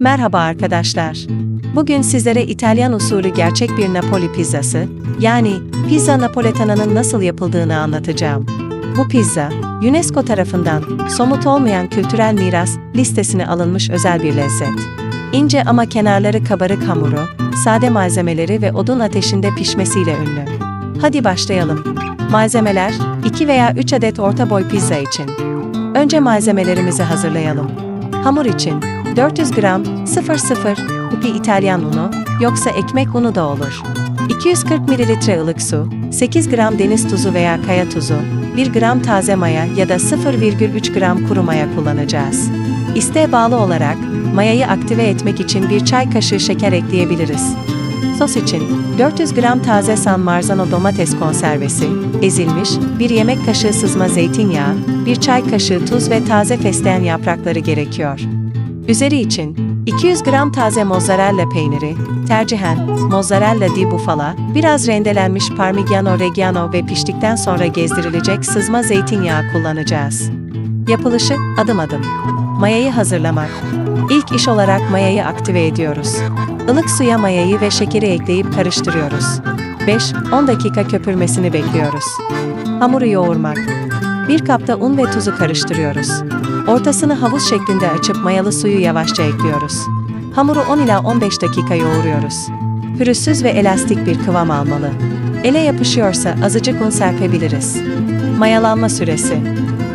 Merhaba arkadaşlar. Bugün sizlere İtalyan usulü gerçek bir Napoli pizzası, yani pizza napoletana'nın nasıl yapıldığını anlatacağım. Bu pizza, UNESCO tarafından somut olmayan kültürel miras listesine alınmış özel bir lezzet. İnce ama kenarları kabarık hamuru, sade malzemeleri ve odun ateşinde pişmesiyle ünlü. Hadi başlayalım. Malzemeler, 2 veya 3 adet orta boy pizza için. Önce malzemelerimizi hazırlayalım. Hamur için 400 gram 00 kupi İtalyan unu, yoksa ekmek unu da olur. 240 ml ılık su, 8 gram deniz tuzu veya kaya tuzu, 1 gram taze maya ya da 0,3 gram kuru maya kullanacağız. İsteğe bağlı olarak mayayı aktive etmek için bir çay kaşığı şeker ekleyebiliriz. Sos için 400 gram taze San Marzano domates konservesi, ezilmiş, 1 yemek kaşığı sızma zeytinyağı, 1 çay kaşığı tuz ve taze fesleğen yaprakları gerekiyor. Üzeri için 200 gram taze mozzarella peyniri, tercihen mozzarella di bufala, biraz rendelenmiş parmigiano reggiano ve piştikten sonra gezdirilecek sızma zeytinyağı kullanacağız. Yapılışı adım adım. Mayayı hazırlamak. İlk iş olarak mayayı aktive ediyoruz. Ilık suya mayayı ve şekeri ekleyip karıştırıyoruz. 5-10 dakika köpürmesini bekliyoruz. Hamuru yoğurmak. Bir kapta un ve tuzu karıştırıyoruz. Ortasını havuz şeklinde açıp mayalı suyu yavaşça ekliyoruz. Hamuru 10 ila 15 dakika yoğuruyoruz. Pürüzsüz ve elastik bir kıvam almalı. Ele yapışıyorsa azıcık un serpebiliriz. Mayalanma süresi.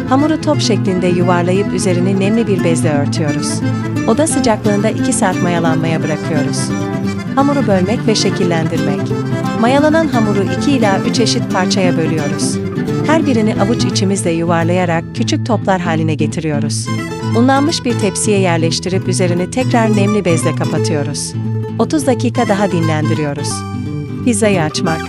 Hamuru top şeklinde yuvarlayıp üzerini nemli bir bezle örtüyoruz. Oda sıcaklığında 2 saat mayalanmaya bırakıyoruz. Hamuru bölmek ve şekillendirmek. Mayalanan hamuru 2 ila 3 eşit parçaya bölüyoruz. Her birini avuç içimizle yuvarlayarak küçük toplar haline getiriyoruz. Unlanmış bir tepsiye yerleştirip üzerini tekrar nemli bezle kapatıyoruz. 30 dakika daha dinlendiriyoruz. Pizzayı açmak.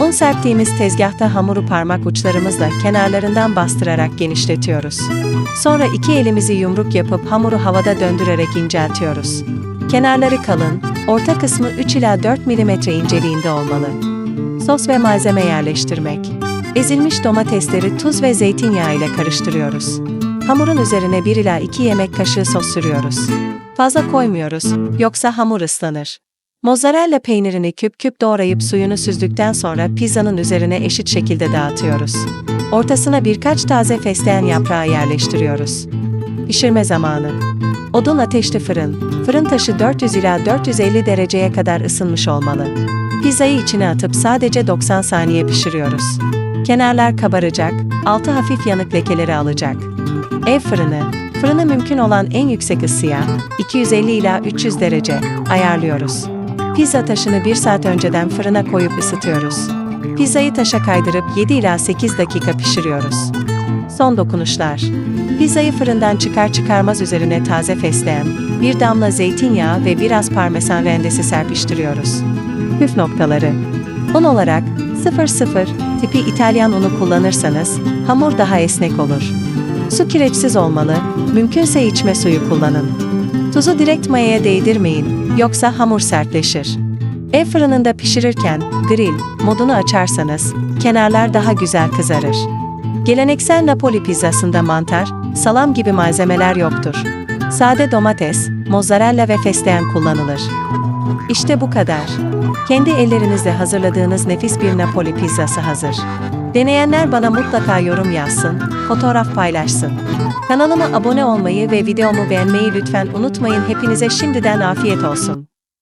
Un serptiğimiz tezgahta hamuru parmak uçlarımızla kenarlarından bastırarak genişletiyoruz. Sonra iki elimizi yumruk yapıp hamuru havada döndürerek inceltiyoruz. Kenarları kalın, orta kısmı 3 ila 4 mm inceliğinde olmalı. Sos ve malzeme yerleştirmek. Ezilmiş domatesleri tuz ve zeytinyağı ile karıştırıyoruz. Hamurun üzerine 1 ila 2 yemek kaşığı sos sürüyoruz. Fazla koymuyoruz, yoksa hamur ıslanır. Mozzarella peynirini küp küp doğrayıp suyunu süzdükten sonra pizzanın üzerine eşit şekilde dağıtıyoruz. Ortasına birkaç taze fesleğen yaprağı yerleştiriyoruz. Pişirme zamanı. Odun ateşli fırın. Fırın taşı 400 ila 450 dereceye kadar ısınmış olmalı. Pizzayı içine atıp sadece 90 saniye pişiriyoruz. Kenarlar kabaracak, altı hafif yanık lekeleri alacak. Ev fırını. Fırını mümkün olan en yüksek ısıya, 250 ila 300 derece, ayarlıyoruz. Pizza taşını 1 saat önceden fırına koyup ısıtıyoruz. Pizzayı taşa kaydırıp 7 ila 8 dakika pişiriyoruz. Son dokunuşlar. Pizzayı fırından çıkar çıkarmaz üzerine taze fesleğen, bir damla zeytinyağı ve biraz parmesan rendesi serpiştiriyoruz. Püf noktaları. Un olarak 00 tipi İtalyan unu kullanırsanız hamur daha esnek olur. Su kireçsiz olmalı, mümkünse içme suyu kullanın. Tuzu direkt mayaya değdirmeyin, yoksa hamur sertleşir. Ev fırınında pişirirken grill modunu açarsanız kenarlar daha güzel kızarır. Geleneksel Napoli pizzasında mantar, salam gibi malzemeler yoktur. Sade domates, mozzarella ve fesleğen kullanılır. İşte bu kadar. Kendi ellerinizle hazırladığınız nefis bir Napoli pizzası hazır. Deneyenler bana mutlaka yorum yazsın, fotoğraf paylaşsın. Kanalıma abone olmayı ve videomu beğenmeyi lütfen unutmayın. Hepinize şimdiden afiyet olsun.